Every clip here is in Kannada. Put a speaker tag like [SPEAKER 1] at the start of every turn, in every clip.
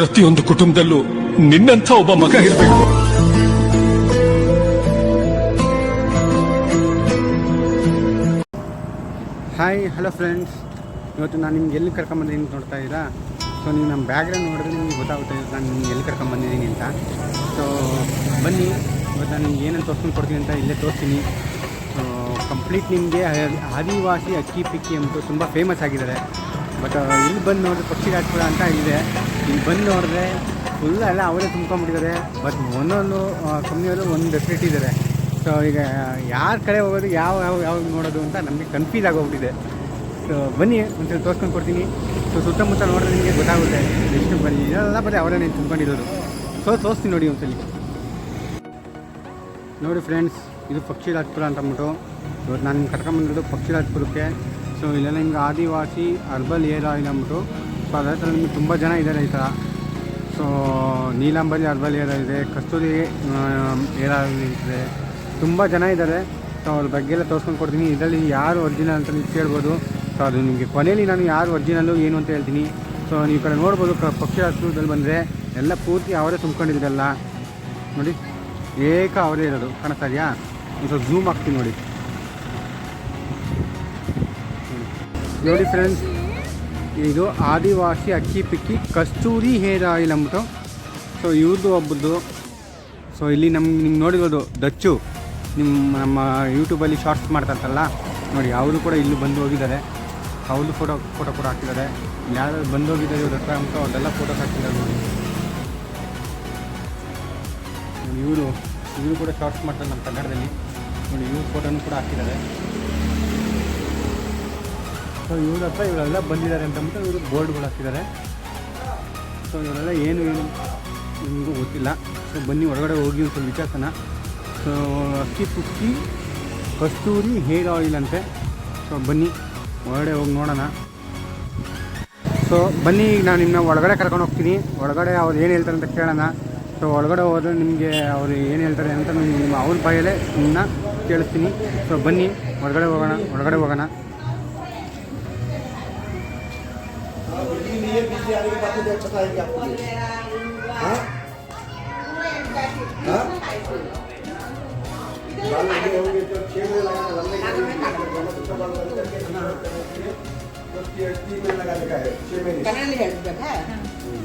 [SPEAKER 1] ಪ್ರತಿಯೊಂದು ಕುಟುಂಬದಲ್ಲೂ ನಿನ್ನಂಥ ಒಬ್ಬ ಮಗ ಇರಬೇಕು.
[SPEAKER 2] ಹಾಯ್ ಹಲೋ ಫ್ರೆಂಡ್ಸ್ ಇವತ್ತು ನಾನು ನಿಮ್ಗೆ ಎಲ್ಲಿ ಕರ್ಕೊಂಬಂದಿದ್ದೀನಿ ನೋಡ್ತಾ ಇದ್ದೀರಾ? ಸೊ ನೀವು ನಮ್ಮ ಬ್ಯಾಗ್ರೌಂಡ್ ನೋಡಿದ್ರೆ ನಿಮ್ಗೆ ಗೊತ್ತಾಗುತ್ತೆ ನಾನು ನಿಮ್ಗೆ ಎಲ್ಲಿ ಕರ್ಕೊಂಬಂದಿದ್ದೀನಿ ಅಂತ. ಸೊ ಬನ್ನಿ. ಇವತ್ತು ನಾನು ನಿಮ್ಗೆ ಏನೇನು ತೋರ್ಸ್ಕೊಂಡು ಕೊಡ್ತೀನಿ ಅಂತ ಇಲ್ಲೇ ತೋರಿಸ್ತೀನಿ. ಕಂಪ್ಲೀಟ್ ನಿಮಗೆ ಆದಿವಾಸಿ ಅಕ್ಕಿ ಪಿಕ್ಕಿ ಅಂತೂ ತುಂಬ ಫೇಮಸ್ ಆಗಿದ್ದಾರೆ. ಬಟ್ ಇಲ್ಲಿ ಬಂದು ನೋಡಿದ್ರೆ ಪಕ್ಷಿ ಕೂಡ ಅಂತ ಇದೆ. ಇಲ್ಲಿ ಬಂದು ನೋಡಿದ್ರೆ ಫುಲ್ ಎಲ್ಲ ಅವರೇ ತುಂಬ್ಕೊಂಡ್ಬಿಟ್ಟಿದ್ದಾರೆ. ಬಟ್ ಒಂದೊಂದು ಕಂಪ್ನಿಯವರು ಒಂದು ಡೆಫಿನೆಟ್ ಇದ್ದಾರೆ. ಸೊ ಈಗ ಯಾರ ಕಡೆ ಹೋಗೋದು, ಯಾವ ಯಾವ ಯಾವ ನೋಡೋದು ಅಂತ ನಮಗೆ ಕನ್ಫ್ಯೂಸ್ ಆಗೋಗ್ಬಿಟ್ಟಿದೆ. ಸೊ ಬನ್ನಿ, ಒಂದ್ಸಲ ತೋರಿಸ್ಕೊಂಡು ಕೊಡ್ತೀನಿ. ಸೊ ಸುತ್ತಮುತ್ತ ನೋಡಿದ್ರೆ ನಿಮಗೆ ಗೊತ್ತಾಗುತ್ತೆ. ಎಷ್ಟು ಬನ್ನಿ. ಇದೆಲ್ಲ ಬರೀ ಅವರೇ ನೀವು ತುಂಬ್ಕೊಂಡಿರೋದು. ಸೊ ತೋರಿಸ್ತೀನಿ ನೋಡಿ ಒಂದ್ಸಲಿ. ನೋಡಿ ಫ್ರೆಂಡ್ಸ್ ಇದು ಪಕ್ಷಿ ರಾಜ್ಪುರ ಅಂತ ಅಂದ್ಬಿಟ್ಟು. ಇವತ್ತು ನಾನು ಕರ್ಕೊಂಬಂದಿರೋದು ಪಕ್ಷಿ ರಾಜ್ಪುರಕ್ಕೆ ಸೊ ಇಲ್ಲೆಲ್ಲ ಹಿಂಗೆ ಆದಿವಾಸಿ ಅರ್ಬಲ್ ಏರ್ ಇಲ್ಲ ಅಂದ್ಬಿಟ್ಟು. ಸೊ ಅದೇ ಥರ ನಿಮಗೆ ತುಂಬ ಜನ ಇದ್ದಾರೆ ಈ ಥರ ಸೊ ನೀಲಾಂಬಲಿ, ಅರ್ಬಲ್ ಏರ್ ಇದೆ, ಕಸ್ತೂರಿ ಏರ್ ಇದೆ. ತುಂಬ ಜನ ಇದ್ದಾರೆ. ಸೊ ಅವ್ರ ಬಗ್ಗೆ ಎಲ್ಲ ತೋರಿಸ್ಕೊಂಡು ಕೊಡ್ತೀನಿ. ಇದರಲ್ಲಿ ಯಾರು ಒರಿಜಿನಲ್ ಅಂತ ನೀವು ಕೇಳ್ಬೋದು. ಸೊ ಅದು ನಿಮಗೆ ಕೊನೆಯಲ್ಲಿ ನಾನು ಯಾರು ಒರಿಜಿನಲ್ಲು ಏನು ಅಂತ ಹೇಳ್ತೀನಿ. ಸೊ ನೀವು ಕಡೆ ನೋಡ್ಬೋದು, ಕ, ಪಕ್ಷಿ ರಾಜ್ಪುರದಲ್ಲಿ ಬಂದರೆ ಎಲ್ಲ ಪೂರ್ತಿ ಅವರೇ ತುಂಬ್ಕೊಂಡಿದ್ದೆಲ್ಲ ನೋಡಿ, ಏಕ ಅವರೇ ಇರೋದು. ಕಾಣಿಸ್ತಾ ಇದೆಯಾ? ಸ್ವಲ್ಪ ಝೂಮ್ ಆಗ್ತೀನಿ ನೋಡಿ. ನೋಡಿ ಫ್ರೆಂಡ್ಸ್ ಇದು ಆದಿವಾಸಿ ಅಕ್ಕಿ ಪಿಕ್ಕಿ ಕಸ್ತೂರಿ ಹೇರ್ ಆಯಿಲ್ ಅಂದ್ಬಿಟ್ಟು. ಸೊ ಇವ್ರದ್ದು ಒಬ್ಬದ್ದು ಸೊ ಇಲ್ಲಿ ನಮ್ಮ ನಿಮ್ಗೆ ನೋಡಿರೋದು ದಚ್ಚು. ನಿಮ್ಮ ನಮ್ಮ ಯೂಟ್ಯೂಬಲ್ಲಿ ಶಾರ್ಟ್ಸ್ ಮಾಡ್ತಾರಲ್ಲ ನೋಡಿ, ಅವರು ಕೂಡ ಇಲ್ಲಿ ಬಂದು ಹೋಗಿದ್ದಾರೆ. ಅವ್ರದ್ದು ಫೋಟೋ ಫೋಟೋ ಕೂಡ ಹಾಕಿದ್ದಾರೆ. ಯಾರು ಬಂದು ಹೋಗಿದ್ದಾರೆ ಇವ್ರ ಹತ್ರ ಅಂತ ಫೋಟೋಸ್ ಹಾಕಿದ್ದಾರೆ ನೋಡಿ. ಇವರು ಇವರು ಕೂಡ ಶಾರ್ಟ್ಸ್ ಮಾಡ್ತಾರೆ ನಮ್ಮ ಕನ್ನಡದಲ್ಲಿ. ನೋಡಿ, ಇವ್ರ ಫೋಟೋನು ಕೂಡ ಹಾಕಿದ್ದಾರೆ. ಸೊ ಇವ್ರ ಹತ್ರ ಇವರೆಲ್ಲ ಬಂದಿದ್ದಾರೆ ಅಂತ ಅಂದ್ಬಿಟ್ಟು ಇವರು ಬೋರ್ಡ್ಗಳು ಹಾಕಿದ್ದಾರೆ. ಸೊ ಇವರೆಲ್ಲ ಏನು ಏನು ನಿಮಗೂ ಗೊತ್ತಿಲ್ಲ. ಸೊ ಬನ್ನಿ, ಹೊರಗಡೆ ಹೋಗಿ ಒಂದು ಸ್ವಲ್ಪ ವಿಚಾರಿಸೋಣ. So Akki Pukki Kasturi hair oil ಅಂತೆ? ಸೊ ಬನ್ನಿ, ಹೊರಗಡೆ ಹೋಗಿ ನೋಡೋಣ. ಸೊ ಬನ್ನಿ, ಈಗ ನಾನು ನಿಮ್ಮನ್ನ ಒಳಗಡೆ ಕರ್ಕೊಂಡು ಹೋಗ್ತೀನಿ. ಒಳಗಡೆ ಅವ್ರು ಏನು ಹೇಳ್ತಾರೆ ಅಂತ ಕೇಳೋಣ. ಸೊ ಒಳಗಡೆ ಹೋದ್ರೆ ನಿಮಗೆ ಅವ್ರು ಏನು ಹೇಳ್ತಾರೆ ಅಂತ ನಿಮ್ಮ ಅವ್ರ ಬಾಯಲ್ಲೇ ನಿಮ್ಮನ್ನ ಕೇಳಿಸ್ತೀನಿ. ಸೊ ಬನ್ನಿ, ಹೊರಗಡೆ ಹೋಗೋಣ ಒಳಗಡೆ ಹೋಗೋಣ.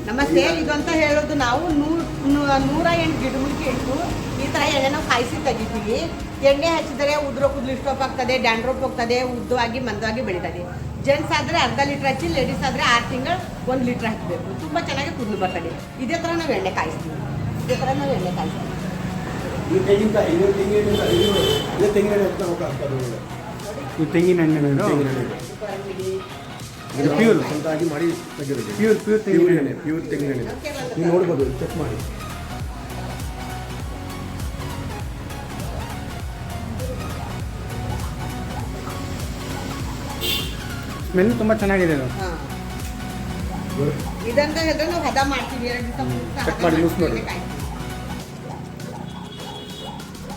[SPEAKER 3] ನಮ್ಮ ಸೇಲ್ ಇದು ಅಂತ ಹೇಳೋದು ನಾವು ನೂರು ನೂರ ಎಂಟು ಗಿಡಮೂಲಿಕೆ ಇಟ್ಟು ಈ ಥರ ನಾವು ಕಾಯಿಸಿ ತೆಗಿತೀವಿ. ಎಣ್ಣೆ ಹಚ್ಚಿದರೆ ಉದ್ರೋ ಕೂದಲು ಸ್ಟೋಪ್ ಆಗ್ತದೆ ಡ್ಯಾಂಡ್ರೋಪ್ ಹೋಗ್ತದೆ ಉದ್ದವಾಗಿ ಮಂದವಾಗಿ ಬೆಳೀತದೆ. ಜೆಂಟ್ಸ್ ಆದರೆ ಅರ್ಧ ಲೀಟ್ರ್ ಹಚ್ಚಿ ಲೇಡೀಸ್ ಆದರೆ ಆರು ತಿಂಗಳು ಒಂದು ಲೀಟ್ರ್ ಹಾಕಬೇಕು ತುಂಬ ಚೆನ್ನಾಗಿ ಕೂದಲು ಬರ್ತದೆ. ಇದೇ ಥರ ನಾವು ಎಣ್ಣೆ ಕಾಯಿಸ್ತೀವಿ. ಇದೇ ಥರ ನಾವು ಎಣ್ಣೆ ಕಾಯಿಸ್ತೀವಿ.
[SPEAKER 4] ಇದು ತೆಂಗಿನ ಇದು
[SPEAKER 2] ಪ್ಯೂರ್
[SPEAKER 4] ಅಂತಾಗಿ ಮಾಡಿ ತೆಗೆದಿದೆ
[SPEAKER 2] ಪ್ಯೂರ್ ಪ್ಯೂರ್ ತೆಂಗಿನ ಎಣ್ಣೆ.
[SPEAKER 4] ಪ್ಯೂರ್ ತೆಂಗಿನ ಎಣ್ಣೆ. ನೀವು ನೋಡ್ಬೋದು ಚೆಕ್ ಮಾಡಿ.
[SPEAKER 2] ಸ್ಮೆಲ್ ತುಂಬ ಚೆನ್ನಾಗಿದೆ
[SPEAKER 3] ಹಾಂ. ಇದಂತ ಹೇಳಿದ್ರೆ ನಾವು ಹದ ಮಾಡ್ತೀವಿ ಎರಡು ದಿವಸ ಮೂರು ದಿವಸ
[SPEAKER 4] Check
[SPEAKER 3] ಹದ
[SPEAKER 4] ಮಾಡಿ,
[SPEAKER 3] ಮಾಡ್ತೀವಿ,
[SPEAKER 4] use ಮಾಡಿ.
[SPEAKER 3] ಎಣ್ಣೆ ಕಾಯಿಸ್ತೀವಿ.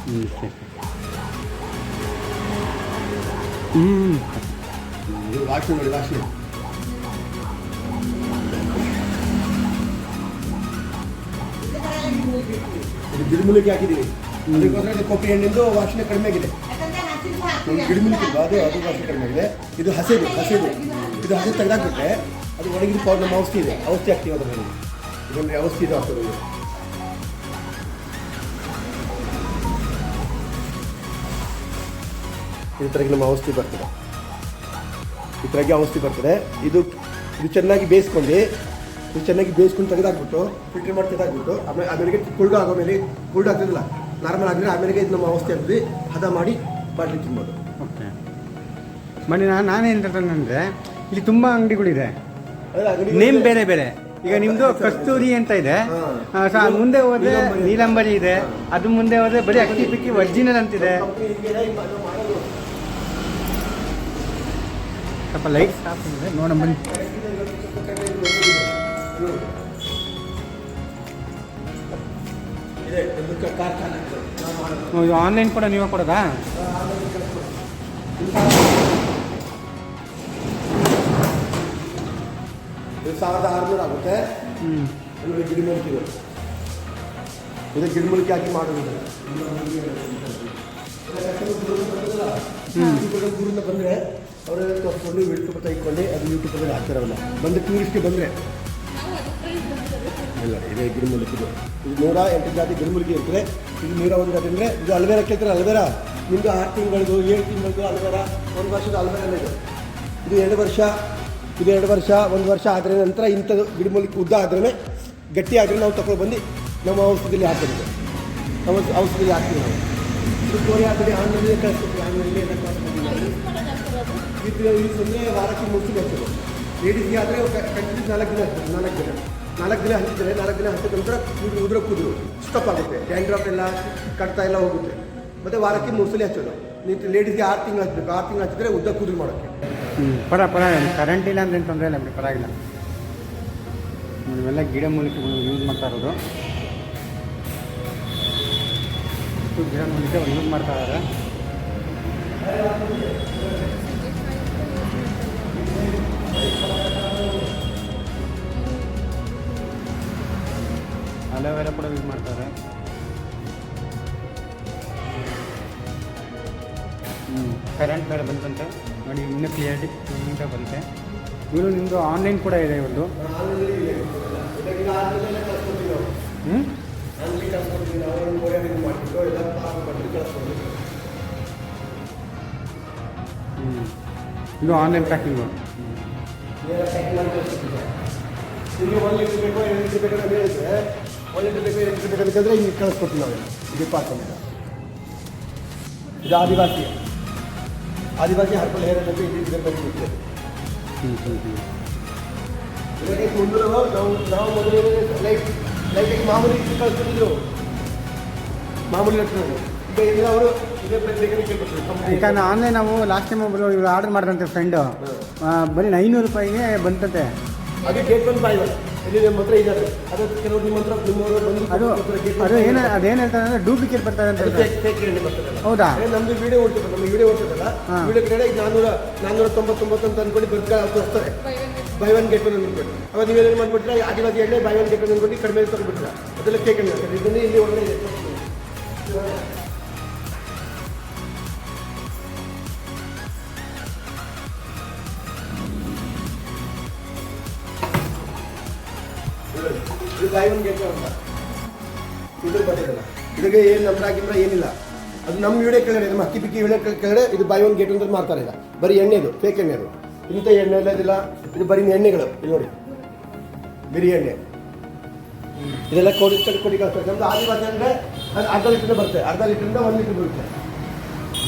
[SPEAKER 2] ಹ್ಞೂ ಸರಿ ಹ್ಞೂ
[SPEAKER 4] ಇದು ವಾಸನೆ ನೋಡಿ ವಾಸನೆ
[SPEAKER 3] ಇದೇ ಥರ ಎಲ್ಲ ಗಿಡಮೂಲಿಕೆ ಇಡ್ತೀವಿ.
[SPEAKER 4] ಇದು ಗಿಡಮೂಲಿಕೆ ಹಾಕಿದ್ದೀವಿ ಅದಕ್ಕೋಸ್ಕರ ಇದು ಕೊಬ್ಬರಿ ಎಣ್ಣೆಂದು ವಾಸನೆ ಕಡಿಮೆ ಆಗಿದೆ
[SPEAKER 3] ಯಾಕಂದ್ರೆ ಹಸಿರು ಹಾಕ್ತೀವಿ.
[SPEAKER 4] ಒಂದು ಗಿಡಮೂಲಿಕೆ ಇಲ್ವಾ ಅದು ಅದು ವಾಸನೆ ಕಡಿಮೆ ಆಗಿದೆ ಇದು ಹಸಿದು ಹಸಿದು ಇದು ಹಸಿ ತೆಗೆದಾಕ್ಬಿಟ್ರೆ ಅದು ಒಣಗಿದ ಪೌಡರ್ ನಮ್ಮ ಔಷಧಿ ಇದೆ. ಔಷಧಿ ಹಾಕ್ತೀವಿ ಮೇಲೆ ಇದರಲ್ಲಿ ಔಷಧಿ ಇದು ಆಗ್ತದೆ. ಈ ಥರಕ್ಕೆ ನಮ್ಮ ಔಷಧಿ ಬರ್ತದೆ. ಈ ಥರಕ್ಕೆ ಔಷಧಿ ಬರ್ತದೆ. ಇದು ಇದು ಚೆನ್ನಾಗಿ ಬೇಯಿಸ್ಕೊಂಡು, ಇದು ಚೆನ್ನಾಗಿ ಬೇಯಿಸ್ಕೊಂಡು ತೆಗೆದಾಕ್ಬಿಟ್ಟು ಫಿಲ್ಟರ್ ಮಾಡಿ ತೆಗೆದಾಕ್ಬಿಟ್ಟು, ಆಮೇಲೆ ಆಮೇಲೆ ಕುಳ್ಳು ಆಗೋ ಮೇಲೆ ಕುಳ್ಳು ಆಗ್ತಿರಲಿಲ್ಲ ನಾರ್ಮಲ್ ಆಗಿದ್ರೆ ಆಮೇಲೆ ಇದು ನಮ್ಮ ಔಷಧಿ ಆಗ್ತದೆ ಹದ ಮಾಡಿ ಬಾಟ್ಲಿ ತಿನ್ಬೋದು.
[SPEAKER 2] ಓಕೆ. ಬನ್ನಿ ನಾನು ನಾನೇನು ಅಂದರೆ, ಇಲ್ಲಿ ತುಂಬ ಅಂಗಡಿಗಳಿದೆ. ನೇಮ್ ಬೇರೆ ಬೇರೆ. ಈಗ ನಿಮ್ಮದು ಕಸ್ತೂರಿ ಅಂತ ಇದೆ. ಮುಂದೆ ಹೋದ್ರೆ
[SPEAKER 4] ನೀಲಂಬರಿ.
[SPEAKER 2] ಇದೆ. ಅದು ಮುಂದೆ ಹೋದ್ರೆ ಬರೀ ಅಕ್ಕಿ ಪಿಕ್ಕಿ ಒರಿಜಿನಲ್ ಅಂತಿದೆ. ಸ್ವಲ್ಪ ನೋಡೋಣ ಬನ್ನಿ.
[SPEAKER 4] ಇದೆ ಇದೆ.
[SPEAKER 2] ಆನ್ಲೈನ್ ಕೂಡ ನೀವೇ ಕೊಡೋದಾ?
[SPEAKER 4] ಸಾವಿರದ ಆರುನೂರು ಆಗುತ್ತೆ
[SPEAKER 2] ಹ್ಞೂ
[SPEAKER 4] ನೋಡಿ ಗಿಡಮೂಲಿಕೆ ಇದು ಗಿಡಮೂಲಿಕೆ ಹಾಕಿ ಮಾಡೋದಿಲ್ಲ ಗುರುಂದ ಬಂದರೆ ಅವರೆಲ್ಲ ತೋರಿಸ್ಕೊಂಡು ಯೂಟ್ಯೂಬ್ ತೆಗೆದುಕೊಂಡು ಅದು ಯೂಟ್ಯೂಬಲ್ಲಿ ಹಾಕ್ತಾರಲ್ಲ. ಬಂದು ಟೂರಿಸ್ಟ್ಗೆ ಬಂದರೆ. ಇಲ್ಲ ಇದೇ ಗಿಡಮೂಲಿಕೆ ಇದು. ಇದು ನೂರ ಎಂಟು ಜಾತಿ ಗಿಡಮೂಲಿಕೆ ಇರ್ತದೆ. ಇದು ನೂರ ಒಂದು ಜಾತಿ ಅಂದರೆ ಇದು ಅಲ್ವೇರ ಕೇಳ್ತಾರೆ ಅಲ್ವೇರ? ನಿಮ್ಮದು ಆರು ತಿಂಗಳದು ಏಳು ತಿಂಗಳದು ಅಲ್ವೇರ? ಒಂದು ವರ್ಷದ ಅಲ್ವೇರ ಇದು ಇದು ಎರಡು ವರ್ಷ ಇದು ಎರಡು ವರ್ಷ, ಒಂದು ವರ್ಷ ಆದರೆ ನಂತರ ಇಂಥದ್ದು ಗಿಡಮೂಲಿಕೆ ಉದ್ದ ಆದ್ರೇ ಗಟ್ಟಿ ಆದರೆ ನಾವು ತಗೊಂಡು ಬಂದು ನಮ್ಮ ಔಷಧಿಯಲ್ಲಿ ಹಾಕ್ತೀವಿ. ನಮ್ಮ ಔಷಧಿಯಲ್ಲಿ ಹಾಕ್ತೀವಿ ನಾವು. ಸುತ್ತೋರಿ ಆದರೆ ಆನ್ಲೈನಲ್ಲಿ ಕಳಿಸ್ತೀವಿ ವಾರಕ್ಕೆ ಮುಗಿಸಿ ಬರ್ತದೆ. ಲೇಡೀಸ್ಗೆ ಆದರೆ ಕಂಟಿನ್ಯೂ ನಾಲ್ಕು ದಿನ ಹಚ್ತಾರೆ ನಾಲ್ಕು ದಿನ. ನಾಲ್ಕು ದಿನ ಹಚ್ಚಿದ್ರೆ, ನಾಲ್ಕು ದಿನ ಹಚ್ಚಿದ ನಂತರ ಕೂದಲು ಉದುರ ಕೂದಲು ಸ್ಟಪ್ ಆಗುತ್ತೆ. ಡ್ಯಾಂಡ್ರಫ್ ಎಲ್ಲ ಕಟ್ತಾ ಎಲ್ಲ ಹೋಗುತ್ತೆ. ಮತ್ತು ವಾರಕ್ಕೆ ಮೂರು ಸಲ ಹಚ್ಚೋದು. ಲೇಡೀಸ್ಗೆ ಆರು ತಿಂಗಳು ಹಚ್ಚಬೇಕು ಆರು ತಿಂಗಳು ಹಚ್ಚಿದ್ರೆ ಉದ್ದ ಕೂದಲು ಮಾಡೋಕ್ಕೆ.
[SPEAKER 2] ಹ್ಞೂ ಪರ ಪರವಾಗಿಲ್ಲ ಕರೆಂಟ್ ಇಲ್ಲ ಅಂದ್ರೆ ತೊಂದರೆ ಇಲ್ಲ ಬಿಡಿ, ಪರವಾಗಿಲ್ಲ. ಇವೆಲ್ಲ ಗಿಡ ಮೂಲಿಕೆ ಯೂಸ್ ಮಾಡ್ತಾ ಇರೋದು. ಗಿಡ ಮೂಲಿಕೆ ಯೂಸ್ ಮಾಡ್ತಾ ಇದ್ದಾರೆ ಅಲೋವೆರಾ ಕೂಡ ಯೂಸ್ ಮಾಡ್ತಾರೆ ಹ್ಞೂ ಕರೆಂಟ್ ಬೇರೆ ಬಂತಂತೆ. ನೋಡಿ, ಇನ್ನೂ ಕ್ಲಿಯರಿಟಿ ನೀಟಾಗಿ ಬಂತೆ ಇವರು ನಿಮ್ಮದು ಆನ್ಲೈನ್ ಕೂಡ ಇದೆ ಇವ್ರದ್ದು. ಹ್ಞೂ ಇದು ಆನ್ಲೈನ್ ಪ್ಯಾಕಿಂಗು
[SPEAKER 4] ನಿಮಗೆ ಒಂದು ಲೀಟ್ರ್ ಬೇಕೋ ಎರಡು ಲೀಟ್ರ್ ಬೇಕೋ ಅಂತ ಹೇಳಿದ್ರೆ ಒಂದು ಲೀಟ್ರ್ ಬೇಕೋ ಎರಡು ಲೀಟ್ರ್ ಬೇಕಂತಂದ್ರೆ ಹಿಂಗೆ ಕಳಿಸ್ಕೊಡ್ತೀವಿ ನಾವು ಇದು ಆದಿವಾಸಿ. ಆದಿವಾಸಿ ಹರ್ಬಲ್ ಹೇರ್ ಇಲ್ಲಿ ಇದರ ಬಗ್ಗೆ ಇರ್ತದೆ ಇವಾಗ ನಾವು ನಾವು ಮೊದಲು ಲೈಟ್ ಲೈಟಾಗಿ ಮಾಮೂಲಿ ಕಳಿಸ್ತಿದ್ರು ಮಾಮೂಲಿ ಕಟ್ಟಿದ್ರು ಈಗ ಇಲ್ಲ ಅವರು
[SPEAKER 2] ಈಗ ಆನ್ಲೈನ್ ನಾವು ಲಾಸ್ಟ್ ಟೈಮ್ ಒಬ್ಬರು ಇವರು ಆರ್ಡರ್ ಮಾಡಿದಂತೆ ಫ್ರೆಂಡು ಬರೀ ಐನೂರು ರೂಪಾಯಿಗೆ ಬಂತಂತೆ.
[SPEAKER 4] ಅದು ಕೇಕ್ ಬಂದು ಬಾಯಿ ಇಲ್ಲಿ ನಿಮ್ಮ ಹತ್ರ ಇದ್ದಾರೆ. ಅದು ಕೆಲವರು ನಿಮ್ಮ ಹತ್ರ ನಿಮ್ಮವರು ಬಂದು
[SPEAKER 2] ಅದು ಅದು ಏನು ಅದೇನು ಹೇಳ್ತಾರೆ ಅಂದರೆ ಡೂಪ್ಲಿಕೇಟ್ ಬರ್ತಾರೆ ಅಂತ ಹೇಳ್ತಾರೆ.
[SPEAKER 4] ಫೇಕ್ ರೇಟ್ ಬರ್ತದೆ
[SPEAKER 2] ಹೌದಾ?
[SPEAKER 4] ನಮ್ದು ವಿಡಿಯೋ ಓಡ್ತದೆ ನಮ್ಮ ವಿಡಿಯೋ ಓಡ್ತದಲ್ಲ
[SPEAKER 2] ಹಾ.
[SPEAKER 4] ವಿಡಿಯೋ ಕಡೆ ನಾನ್ನೂರ ನಾನ್ನೂರ ತೊಂಬತ್ತೊಂಬತ್ತು ಅಂತ ಅನ್ಕೊಂಡು ಬರ್ಕ ತೋರಿಸ್ತಾರೆ. ಬೈ ಒನ್ ಗೆಟ್ ಒನ್ ಅಂದ್ಬಿಟ್ಟು ಅವಾಗ ನೀವೇನು ಮಾಡ್ಬಿಟ್ರೆ ಆದಿವಾಸಿ ಎಣ್ಣೆ ಬೈ ಒನ್ ಗೆಟ್ ಒನ್ ಅಂದ್ಕೊಂಡು ಕಡಿಮೆ ತಗೊಂಡ್ಬಿಟ್ರೆ. ಅದೆಲ್ಲ ಕೇಕ್ ಇಲ್ಲಿ ಒಳ್ಳೆ ಇದೆ. ಇದು ಬೈ ಒನ್ ಗೆಟ್ ಒನ್ ಅಂತ. ಇದ್ರ ಬಂದಿರಲ್ಲ ಇದಕ್ಕೆ ಏನು ನಂಬರ್ ಏನಿಲ್ಲ. ಅದು ನಮ್ಮ ವಿಡಿಯೋ ಕೆಳಗಡೆ ನಮ್ಮ ಅಕ್ಕಿ ಪಿಕ್ಕಿ ವಿಡಿಯೋ ಕೆಳಗಡೆ ಇದು ಬೈ ಒನ್ ಗೇಟ್ ಅಂತ ಮಾಡ್ತಾರೆ ಇಲ್ಲ ಬರೀ ಎಣ್ಣೆದು ಫೇಕ್ ಎಣ್ಣೆದು. ಇಂಥ ಎಣ್ಣೆ ಇಲ್ಲದಿಲ್ಲ ಇದು ಬರೀ ಎಣ್ಣೆಗಳು. ಇಲ್ಲಿ ನೋಡಿ. ಬಿರಿ ಎಣ್ಣೆ. ಇದೆಲ್ಲ ಕೋಡಿ ಕಡೆ ಕಳಿಸ್ತಾರೆ ನಮ್ದು ಆದಿವಾಸಿ ಅಂದರೆ ಅದು ಅರ್ಧ ಲೀಟ್ರಿಂದ ಬರುತ್ತೆ. ಅರ್ಧ ಲೀಟ್ರಿಂದ ಒಂದು ಲೀಟ್ರ್ ಬರುತ್ತೆ.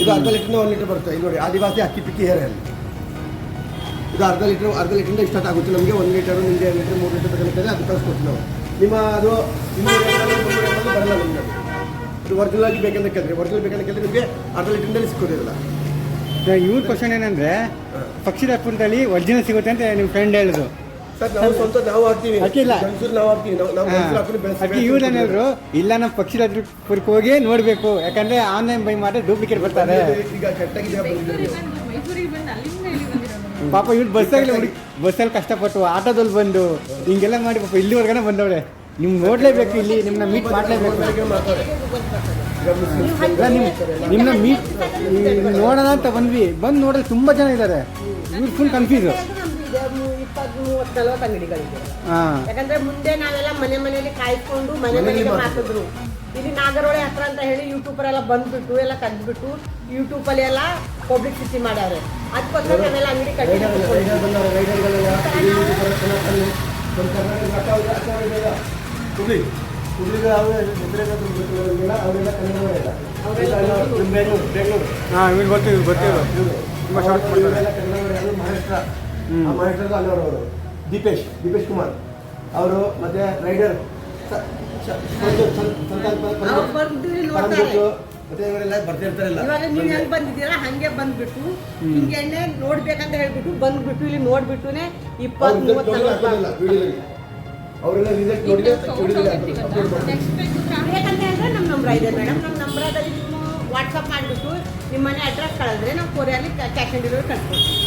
[SPEAKER 4] ಇದು ಅರ್ಧ ಲೀಟ್ರಿಂದ ಒಂದು ಲೀಟ್ರ್ ಬರುತ್ತೆ. ಇಲ್ಲಿ ನೋಡಿ, ಆದಿವಾಸಿ ಅಕ್ಕಿ ಪಿಕ್ಕಿ ಹೇರ ಅಲ್ಲಿ. ಇದು ಅರ್ಧ ಲೀಟ್ರ್, ಅರ್ಧ ಲೀಟ್ರಿಂದ ಸ್ಟಾರ್ಟ್ ಆಗುತ್ತೆ. ನಮಗೆ ಒಂದು ಲೀಟರ್, ನಿಮಗೆ ಎರಡು ಲೀಟ್ರ್, ಮೂರು ಲೀಟರ್ ತಗೊಳ್ತಾರೆ ಅದು ಕಳಿಸ್ಕೊಡ್ತೀವಿ ನಾವು. ನಿಮ್ಮ ಅದು ಬರಲ್ಲ ನಿಮಗೆ ಅದು. ಒರಿಜಿನಲ್ ಆಗಿ ಬೇಕಂತ ಕೇಳಿದ್ರೆ ಒರಿಜಿನಲ್ ಬೇಕಂತ ಕೇಳಿದ್ರೆ ನಿಮಗೆ ಅರ್ಧ ಲೀಟರ್ನಲ್ಲಿ ಸಿಕ್ಕೋದಿಲ್ಲ
[SPEAKER 2] ಇವ್ರ ಕ್ವಶನ್ ಏನಂದರೆ ಪಕ್ಷಿರಾಪುರದಲ್ಲಿ ಒರಿಜಿನಲ್ ಸಿಗುತ್ತೆ ಅಂತ ನಿಮ್ಮ ಫ್ರೆಂಡ್ ಹೇಳಿದ್ರು
[SPEAKER 4] ಸರ್ ನಾವು ಸ್ವಂತ ನಾವು ಹಾಕ್ತೀವಿ. ನಾವು ಹಾಕ್ತೀವಿ ನಾವು
[SPEAKER 2] ಇಲ್ಲ ನಮ್ಮ ಪಕ್ಷಿರಾಪುರಕ್ಕೆ ಹೋಗಿ ನೋಡಬೇಕು ಯಾಕಂದ್ರೆ ಆನ್ಲೈನ್ ಬೈ ಮಾಡಿದ್ರೆ ಡೂಪ್ಲಿಕೇಟ್ ಬರ್ತಾರೆ
[SPEAKER 4] ಈಗ ಕೆಟ್ಟಾಗಿದೆ
[SPEAKER 2] ಪಾಪ ಇವ್ರು ಬಸ್ಸಾಗಲಿ ಹುಡುಗಿ ಬಸ್ಸಲ್ಲಿ ಕಷ್ಟಪಟ್ಟು ಆಟೋದಲ್ಲಿ ಬಂದು ಹಿಂಗೆಲ್ಲ ಮಾಡಿ ಪಾಪ ಇಲ್ಲಿವರೆಗನೆ ಬಂದವಳೆ. ನಿಮ್ಗೆ ನೋಡಲೇಬೇಕು ಇಲ್ಲಿ ನಿಮ್ಮನ್ನ ಮೀಟ್ ಮಾಡಲೇಬೇಕು. ನಿಮ್ಮ ನಿಮ್ಮನ್ನ ಮೀಟ್ ನೋಡೋಣ ಅಂತ ಬಂದ್ವಿ. ಬಂದು ನೋಡಿದ್ರೆ ತುಂಬ ಜನ ಇದ್ದಾರೆ ಇವ್ರು ಫುಲ್ ಕನ್ಫ್ಯೂಸು
[SPEAKER 3] ಇಪ್ಪತ್ತು ಮೂವತ್ತು ನಲವತ್ತು ಅಂಗಡಿಗಳಿದೆ.
[SPEAKER 2] ಹಾಂ.
[SPEAKER 3] ಯಾಕಂದ್ರೆ ಮುಂದೆ ನಾವೆಲ್ಲ ಮನೆ ಮನೆಯಲ್ಲಿ ಕಾಯ್ಕೊಂಡು ಮನೆ ಮನೆಗೆ. ಮಾತಿದ್ರು ಇಲ್ಲಿ ನಾಗರೋಳೆ ಹತ್ರ ಅಂತ ಹೇಳಿ ಯೂಟ್ಯೂಬರ್ ಎಲ್ಲ ಬಂದ್ಬಿಟ್ಟು ಎಲ್ಲ ಕದ್ಬಿಟ್ಟು ಯೂಟ್ಯೂಬಲ್ಲಿ ಎಲ್ಲ ಪಬ್ಲಿಸಿಟಿ ಮಾಡ್ಯಾರೆ ಅದಕ್ಕೋಸ್ಕರ ನಾವೆಲ್ಲ ಅಂಗಡಿ ಕಟ್ಟಿ
[SPEAKER 4] ರೈಡರ್ ರೈಡರ್ ಬಂದವರು ರೈಡರ್ಗಳೆಲ್ಲ ಇಲ್ಲಿ ಇಲ್ಲಿ ಬರೋದು ಅಲ್ಲಿ ನಮ್ಮ ಕರ್ನಾಟಕ ಅಕ್ಕ ಅವ್ರಿಗೆ ಅಕ್ಕ ಅವ್ರಿಗೆ ಇಲ್ಲ. ಹುಬ್ಳಿ ಹುಬ್ಳಿಗೆ ಅವರೇ ಹೆಸರೇನಾದ್ರು ಗೊತ್ತಿರೋರಿಗೆಲ್ಲ ಅವರೆಲ್ಲ ಕನ್ನಡವೇ ಇಲ್ಲ ಅವರೆಲ್ಲ ನಮ್ಮ ಬೆಂಗಳೂರು ಬೆಂಗಳೂರು.
[SPEAKER 2] ಹಾಂ ಇವ್ರು ಗೊತ್ತು ಇವ್ರು ಗೊತ್ತಿರೋ
[SPEAKER 4] ಇವ್ರು.
[SPEAKER 2] ತುಂಬ ಶಾರ್ಟ್
[SPEAKER 4] ಮಹಾರಾಷ್ಟ್ರ. ಮಹಾರಾಷ್ಟ್ರದ ದೀಪೇಶ್ ದೀಪೇಶ್ ಕುಮಾರ್. ಅವರು ಮತ್ತೆ ರೈಡರ್. ಬರ್ತಿರ್ತಾರಲ್ಲ
[SPEAKER 3] ಇವಾಗ ನೀವು ಹೆಂಗ್ ಬಂದಿದ್ದೀರಾ? ಹಂಗೆ ಬಂದ್ಬಿಟ್ಟು ಹಿಂಗೆ ಎಣ್ಣೆ ನೋಡ್ಬೇಕಂತ ಹೇಳ್ಬಿಟ್ಟು ಬಂದ್ಬಿಟ್ಟು ಇಲ್ಲಿ ನೋಡ್ಬಿಟ್ಟುನೆ ಇಪ್ಪತ್ತು ಮೂವತ್ತು ನಲ್ವತ್ತು
[SPEAKER 4] ಅವರೆಲ್ಲ ರಿಸಲ್ಟ್ ನೋಡಿದ್ರೆ
[SPEAKER 3] ಹೇಳಿದ್ರೆ ನಮ್ಮ ನಂಬರ್ ಇದೆ ಮೇಡಮ್. ನಮ್ಮ ನಂಬರದಲ್ಲಿ ನೀವು ವಾಟ್ಸಪ್ ಮಾಡಿಬಿಟ್ಟು ನಿಮ್ಮ ಮನೆ ಅಡ್ರೆಸ್ ಕಳೆದ್ರೆ ನಾವು ಕೊರಿಯಲ್ಲಿ ಕ್ಯಾಶ್ ಆನ್ ಡೆಲಿವರಿ ಕಳ್ಸ್ಕೊಡ್ತೀವಿ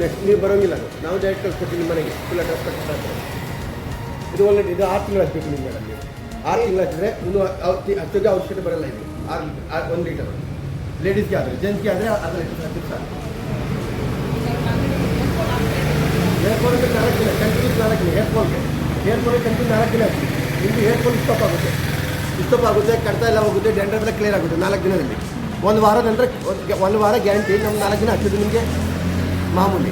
[SPEAKER 3] ನೆಕ್ಸ್ಟ್
[SPEAKER 4] ನೀವು ಬರೋಂಗಿಲ್ಲ ನಾವು ಡೈರೆಕ್ಟ್ ಕಳ್ಸ್ಕೊಡ್ತೀವಿ ನಿಮ್ಮ ಮನೆಗೆ. ಫುಲ್ ಅಡ್ರೆಸ್ ಕಳ್ಸ್ಕೊಡ್ತಾರೆ ಇದು ಒಳ್ಳೆ ಇದು ಆರು ತಿಂಗಳು ಹಚ್ಚಬೇಕು ನಿಮ್ಗೆ ನೀವು. ಆರು ತಿಂಗಳು ಹಚ್ಚಿದ್ರೆ ಇನ್ನು ಹಚ್ಚೋದೇ ಅವಶ್ಯಕತೆ ಬರಲ್ಲ ಇದು. ಆರು ಒಂದು ಲೀಟರ್ ಲೇಡೀಸ್ಗೆ ಆದರೆ ಜೆಂಟ್ಸ್ಗೆ ಆದರೆ ಅರ್ಧ ಲೀಟರ್ ಹಚ್ಚಿದ್ರೆ ಸಾಕು. ಹೇರ್ ಫಾಲ್ಗೆ ನಾಲ್ಕು ದಿನ ಕಂಟಿನ್ಯೂಸ್ ನಾಲ್ಕು ದಿನ ಹೇರ್ ಫಾಲ್ಗೆ ಹೇರ್ ಫಾಲ್ಗೆ ಕಂಟಿನ್ಯೂ ನಾಲ್ಕು ನಿಮಗೆ ಹೇರ್ ಸ್ಟಾಪ್ ಆಗುತ್ತೆ. ಸ್ಟಾಪ್ ಆಗುತ್ತೆ, ಕಡ್ತ ಎಲ್ಲ ಹೋಗುತ್ತೆ ಡೆಂಡ್ರಫ್ ಎಲ್ಲ ಕ್ಲಿಯರ್ ಆಗುತ್ತೆ ನಾಲ್ಕು ದಿನದಲ್ಲಿ. ಒಂದು ವಾರ ನಂತರ ಒಂದು- ಒಂದು ವಾರ ಗ್ಯಾರಂಟಿ ನಮ್ಮ ನಾಲ್ಕು ದಿನ ಹಚ್ಚಿದ್ದು ನಿಮಗೆ ಮಾಮೂಲಿ.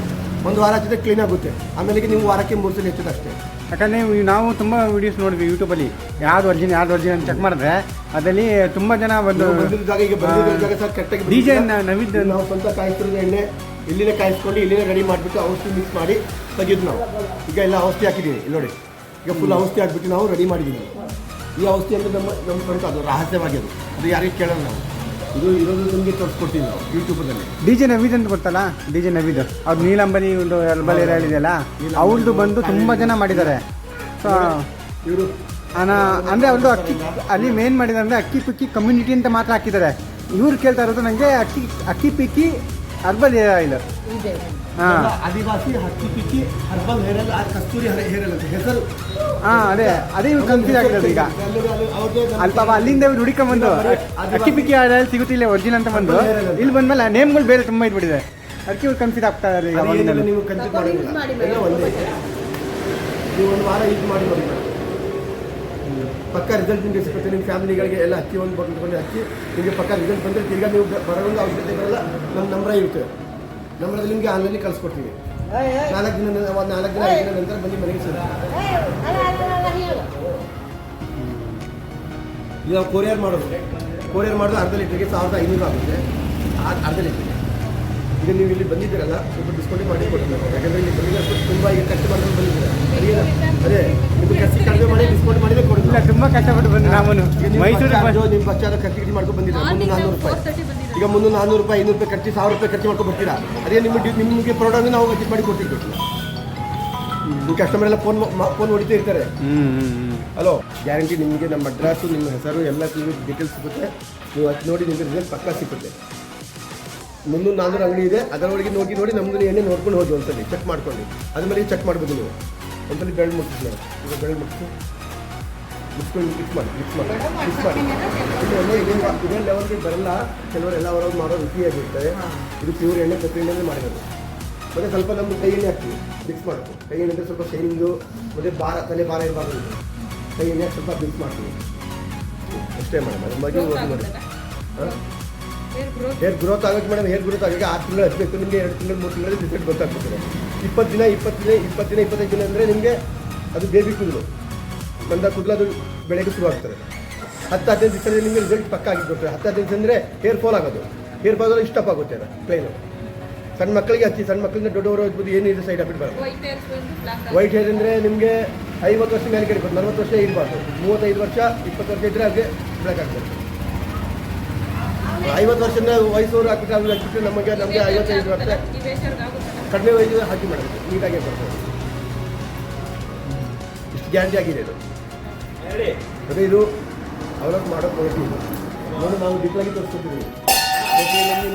[SPEAKER 4] ಒಂದು ವಾರ ಹಚ್ಚಿದ್ರೆ ಕ್ಲೀನ್ ಆಗುತ್ತೆ. ಆಮೇಲೆ ನೀವು ವಾರಕ್ಕೆ ಮೂರು ಸಲ ಹಚ್ಚೋದು ಅಷ್ಟೇ.
[SPEAKER 2] ಯಾಕಂದರೆ ನಾವು ತುಂಬ ವೀಡಿಯೋಸ್ ನೋಡಿದ್ವಿ ಯೂಟ್ಯೂಬಲ್ಲಿ ಯಾವ್ದು ಒರ್ಜಿನ್ ಯಾವ್ದು ಒರ್ಜಿನ್ ಅಂತ ಚೆಕ್ ಮಾಡಿದ್ರೆ ಅದರಲ್ಲಿ ತುಂಬ ಜನ ಒಂದು ಡಿ ಜೆ ನವೀದ್
[SPEAKER 4] ನಾವು ಸ್ವಂತ ಕಾಯಿಸ್ತಿರೋದು ಎಣ್ಣೆ ಇಲ್ಲಿನೇ ಕಾಯಿಸ್ಕೊಂಡು ಇಲ್ಲಿನೇ ರೆಡಿ ಮಾಡಿಬಿಟ್ಟು ಔಷಧಿ ಮಿಕ್ಸ್ ಮಾಡಿ ತೆಗೆದು ನಾವು. ಈಗ ಎಲ್ಲ ಔಷಧಿ ಹಾಕಿದ್ದೀವಿ ಇಲ್ಲಿ ನೋಡಿ. ಈಗ ಫುಲ್ ಔಷಧಿ ಹಾಕ್ಬಿಟ್ಟು ನಾವು ರೆಡಿ ಮಾಡಿದ್ದೀವಿ. ಈ ಔಷಧಿ ಅಂದರೆ ನಮ್ಮ ನಮ್ಮ ಅದು ರಹಸ್ಯವಾಗಿ ಅದು. ಅದು ಯಾರಿಗೂ ಕೇಳೋಲ್ಲ ನಾವು. ಇದು ಇರೋದು ನಿಮಗೆ ನಾವು ಯೂಟ್ಯೂಬಲ್ಲಿ
[SPEAKER 2] ಡಿ ಜೆ ನವೀದ್ ಅಂತ ಗೊತ್ತಲ್ಲ? D J Naveed. ಅವ್ರು ನೀಲಂಬನಿ ಒಂದು ಏರಿಯಾ ಹೇಳಿದೆಯಲ್ಲ? ಅವ್ರದ್ದು ಬಂದು ತುಂಬ ಜನ ಮಾಡಿದ್ದಾರೆ. ಸೊ
[SPEAKER 4] ಇವರು
[SPEAKER 2] ಅಂದರೆ ಅವ್ರದ್ದು ಅಕ್ಕಿ ಅಲ್ಲಿ ಮೇನ್ ಮಾಡಿದಾರೆ ಅಂದರೆ ಅಕ್ಕಿ ಪಿಕ್ಕಿ ಕಮ್ಯುನಿಟಿ ಅಂತ ಮಾತ್ರ ಹಾಕಿದ್ದಾರೆ. ಇವ್ರು ಕೇಳ್ತಾ ಇರೋದು ನನಗೆ ಅಕ್ಕಿ ಅಕ್ಕಿ ಪಿಕ್ಕಿ ಅರ್ಬಲ್ ಆಯಿಲ್ ಹಾಂ.
[SPEAKER 4] ಆದಿವಾಸಿ ಹಕ್ಕಿ ಪಿಕ್ಕಿ ಹರ್ಬಲ್ ಹೇರಲ್ ಆ ಕಸ್ತೂರಿ ಹರ- ಹೇರಲ್ ಅಂತ ಹೆಸರು.
[SPEAKER 2] ಹಾಂ ಅದೇ. ಅದೇ ಇವ್ರು ಕನ್ಫ್ಯೂಸ್ ಆಗ್ತದೆ ಈಗ.
[SPEAKER 4] ಅಲ್ಲಿ-
[SPEAKER 2] ಪಾಪ ಅಲ್ಲಿಂದ ಇವ್ರು ಹುಡುಕೊಂಬಂದು ಅಕ್ಕಿ ಪಿಕ್ಕಿ ಹಾಡಲ್ಲಿ ಸಿಗುತ್ತಿಲ್ಲ ಒರಿಜಿನಲ್ ಅಂತ ಬಂದು. ಇಲ್ಲಿ ಬಂದ್ಮೇಲೆ ನೇಮ್ಗಳು ಬೇರೆ ತುಂಬ ಇಟ್ಬಿಟ್ಟಿದೆ ಅದಕ್ಕೆ ಇವ್ರು ಕನ್ಫ್ಯೂಸ್ ಆಗ್ತಾ ಇದ್ದಾರೆ ಈಗ
[SPEAKER 4] ನೀವು ಕನ್ಫ್ಯೂಸ್ ಮಾಡಿಲ್ಲ ಎಲ್ಲ ಒಂದೇ. ನೀವು ಒಂದು ವಾರ ಇದು ಮಾಡಿ ನೋಡಿ ಪಕ್ಕ ರಿಸಲ್ಟ್ ನಿಮಗೆ ಸಿಗುತ್ತೆ. ನಿಮ್ಮ ಫ್ಯಾಮಿಲಿಗಳಿಗೆ ಎಲ್ಲ ಅಕ್ಕಿ ಒಂದು ಬಾಟಲ್ ತಗೊಂಡು ಅಕ್ಕಿ ನಿಮಗೆ ಪಕ್ಕ ರಿಸಲ್ಟ್ ಬಂದರೆ ತಿರ್ಗಾ ನೀವು ಬರೋ ಅವಶ್ಯಕತೆ ಬರಲ್ಲ. ನಮ್ಮ ನಂಬರ ಇರುತ್ತೆ ನಂಬರಲ್ಲಿ ನಿಮಗೆ ಆನ್ಲೈನ್ ಕಳಿಸ್ಕೊಡ್ತೀವಿ. ನಾಲ್ಕು ದಿನ ಒಂದು ನಾಲ್ಕು ದಿನ ಐದು ದಿನ ನಂತರ ಬನ್ನಿ ಮನೆಗೆ ಸರ್. ಈಗ ನಾವು ಕೊರಿಯರ್ ಮಾಡೋದು. ಕೊರಿಯರ್ ಮಾಡೋದು ಅರ್ಧ ಲೀಟ್ರಿಗೆ ಸಾವಿರದ ಐನೂರು ಆಗುತ್ತೆ. ಅರ್ಧ ಲೀಟ್ರಿಗೆ. ಈಗ ನೀವು ಇಲ್ಲಿ ಬಂದಿದ್ದೀರಲ್ಲ ಡಿಸ್ಕೌಂಟ್ ಮಾಡಿ ಕೊಡ್ತೀನಿ ಯಾಕಂದರೆ ಇಲ್ಲಿ ಬಂದಿದ್ರೆ ತುಂಬ ಈಗ ಕಷ್ಟ ಬಂದಿದ್ದೀರ. ಅದೇ ಅದೇ ನಿಮ್ಗೆ ಕಷ್ಟ ಕಡಿಮೆ ಮಾಡಿ ಡಿಸ್ಕೌಂಟ್ ಮಾಡಿದ್ರೆ
[SPEAKER 2] ಇಲ್ಲ
[SPEAKER 4] ಕೊಡೋದು
[SPEAKER 2] ತುಂಬ ಕಷ್ಟಪಟ್ಟು ಬಂದು ನಾವು ಮೈಸೂರಿಗೆ ಬಂದು
[SPEAKER 4] ನಿಮ್ಮ ಬಚ್ಚಾದ ಖರ್ಚಿಗೆ ಮಾಡ್ಕೊಂಡು ಬಂದಿದ್ದೀರಾ? ಮುನ್ನೂರು ನಾನ್ನೂರು ರೂಪಾಯಿ. ಈಗ ಮುನ್ನೂರು ನಾನೂರು ರೂಪಾಯಿ ಐನೂರು ರೂಪಾಯಿ ಖರ್ಚು ಸಾವಿರ ರೂಪಾಯಿ ಖರ್ಚು ಮಾಡ್ಕೊಂಡು ಬರ್ತೀರಾ? ಅದೇ ನಿಮ್ಮ ನಿಮಗೆ ಪ್ರಾಡಕ್ಟ್ ನಾವು ಖರ್ಚು ಮಾಡಿ ಕೊಟ್ಟಿದ್ದು. ನಿಮ್ಮ ಕಸ್ಟಮರ್ ಎಲ್ಲ ಫೋನ್ ಫೋನ್ ಹೊಡಿತಾ ಇರ್ತಾರೆ.
[SPEAKER 2] ಹ್ಞೂ ಹ್ಞೂ
[SPEAKER 4] ಹಲೋ ಗ್ಯಾರಂಟಿ ನಿಮಗೆ ನಮ್ಮ ಅಡ್ರೆಸ್ಸು ನಿಮ್ಮ ಹೆಸರು ಎಲ್ಲ ನಿಮಗೆ ಡೀಟೇಲ್ಸ್ ಸಿಗುತ್ತೆ. ನೀವು ಅದು ನೋಡಿ ನಿಮಗೆ ರಿಸಲ್ಟ್ ಪಕ್ಕ ಸಿಗುತ್ತೆ. ಮುನ್ನೂರು ನಾನ್ನೂರು ಅಂಗಡಿ ಇದೆ. ಅದರೊಳಗೆ ನೋಡಿ ನೋಡಿ ನಮ್ಮದು ಎಣ್ಣೆ ನೋಡ್ಕೊಂಡು ಹೋಗಿ ಒಂದ್ಸಲಿ ಚೆಕ್ ಮಾಡ್ಕೊಂಡು. ಅದ್ಮೇಲೆ ಚೆಕ್ ಮಾಡ್ಬೋದು ನೀವು. ಒಂದ್ಸಲಿ ಬೆಳ್ಳು ಮುಟ್ಟಿಸಿ ನೋಡಿ ಈಗ ಬೆಳ್ಳು ಮುಟ್ಟಿಸಿ ಮುಟ್ಕೊಂಡು ಮಿಕ್ಸ್ ಮಾಡಿ ಮಿಕ್ಸ್ ಮಾಡಿ ಮಿಕ್ಸ್ ಮಾಡಿ. ಇದು ಇದೇ ಲೆವೆಲ್ಗೆ ಬರಲ್ಲ. ಕೆಲವರು ಎಲ್ಲ ಅವರವ್ರು ಮಾಡೋ ರುಚಿಯಾಗಿರ್ತದೆ ಇದು ಪ್ಯೂರ್ ಎಣ್ಣೆ ಪ್ರತಿ ಎಣ್ಣೆ ಮಾಡಿರೋದು. ಮತ್ತು ಸ್ವಲ್ಪ ನಮ್ಮದು ಕೈ ಎಣ್ಣೆ ಹಾಕ್ತೀವಿ ಮಿಕ್ಸ್ ಮಾಡ್ತೀವಿ. ಕೈ ಎಣ್ಣೆ ಅಂದರೆ ಸ್ವಲ್ಪ ಶೈನಿಂಗು ಮತ್ತು ಭಾರ ತಲೆ ಭಾರ ಇರಬಾರ್ದು ಕೈ ಎಣ್ಣೆ ಸ್ವಲ್ಪ ಮಿಕ್ಸ್ ಮಾಡ್ತೀವಿ. ಅಷ್ಟೇ ಮೇಡಮ್. ಅದ್ರ ಬಗ್ಗೆ ಓದಿ ಮಾಡಿ ಹಾಂ?
[SPEAKER 5] ಹೇರ್ ಗ್ರೋತ್
[SPEAKER 4] ಆಗೋಕ್ಕೆ ಮೇಡಮ್ ಹೇರ್ ಗ್ರೋತ್ ಆಗೋಕ್ಕೆ ಆರು ತಿಂಗಳು ಹಚ್ಚಬೇಕು ನಿಮಗೆ ಎರಡು ತಿಂಗಳು ಮೂರು ತಿಂಗಳಲ್ಲಿ ರಿಸಲ್ಟ್ ಗೊತ್ತಾಗ್ತದೆ. ಇಪ್ಪತ್ತು ದಿನ ಇಪ್ಪತ್ತು ದಿನ ಇಪ್ಪತ್ತು ದಿನ ಇಪ್ಪತ್ತೈದು ದಿನ ಅಂದರೆ ನಿಮಗೆ ಅದು ಬೇಬಿ ಕೂದಲು. ಬಂದ ಕೂದಲು ಅದು ಬೆಳಗ್ಗೆ ಶುರು ಆಗ್ತದೆ ಹತ್ತು ಹದಿನೈದು ದಿವಸದಲ್ಲಿ ನಿಮಗೆ ರಿಸಲ್ಟ್ ಪಕ್ಕ ಆಗಿ ಕೊಡ್ತದೆ ಹತ್ತು ಹದಿನೈದು ದಿವಸ ಅಂದರೆ ಹೇರ್ ಫಾಲ್ ಆಗೋದು. ಹೇರ್ ಫಾಲ್ ಇಷ್ಟಪ್ ಆಗುತ್ತೆ ಅದು ಪ್ಲೇನು ಸಣ್ಣ ಮಕ್ಕಳಿಗೆ ಹಚ್ಚಿ ಸಣ್ಣ ಮಕ್ಕಳಿಂದ ದೊಡ್ಡವರು ಹೋಗ್ಬೋದು ಏನಿದೆ ಸೈಡ್ ಎಫೆಕ್ಟ್ ಬರೋದು
[SPEAKER 5] ವೈಟ್
[SPEAKER 4] ಹೇರ್ ಅಂದರೆ ನಿಮಗೆ ಐವತ್ತು ವರ್ಷ ಮೇಲೆ ಕೇಳ್ಬೋದು ನಲ್ವತ್ತು ವರ್ಷ ಇರಬಾರ್ದು. ಮೂವತ್ತೈದು ವರ್ಷ ಇಪ್ಪತ್ತು ವರ್ಷ ಇದ್ದರೆ ಅದಕ್ಕೆ ಬ್ಲ್ಯಾಕ್ ಆಗ್ತದೆ ಐವತ್ತು ವರ್ಷದಿಂದ ವಯಸ್ಸವರು ಹಾಕಿದ್ರೆ ಅದು ಹಾಕಿಬಿಟ್ರೆ ನಮಗೆ ನಮಗೆ ಐವತ್ತೈದು ವರ್ಷ. ಕಡಿಮೆ ವಯಸ್ಸು ಹಾಕಿ ಮೇಡಮ್ ನೀಟಾಗಿ ಬರ್ತದೆ. ಇಷ್ಟು ಗ್ಯಾರಂಟಿ ಆಗಿದೆ ಇದು. ಅದೇ ಇದು ಅವ್ರವ್ರು ಮಾಡೋಕೆ ಹೋಗಿ ಇದು. ನೋಡಿ ನಾವು ಡಿಪ್ಲಾಗಿ ತೋರಿಸ್ಕೊತೀವಿ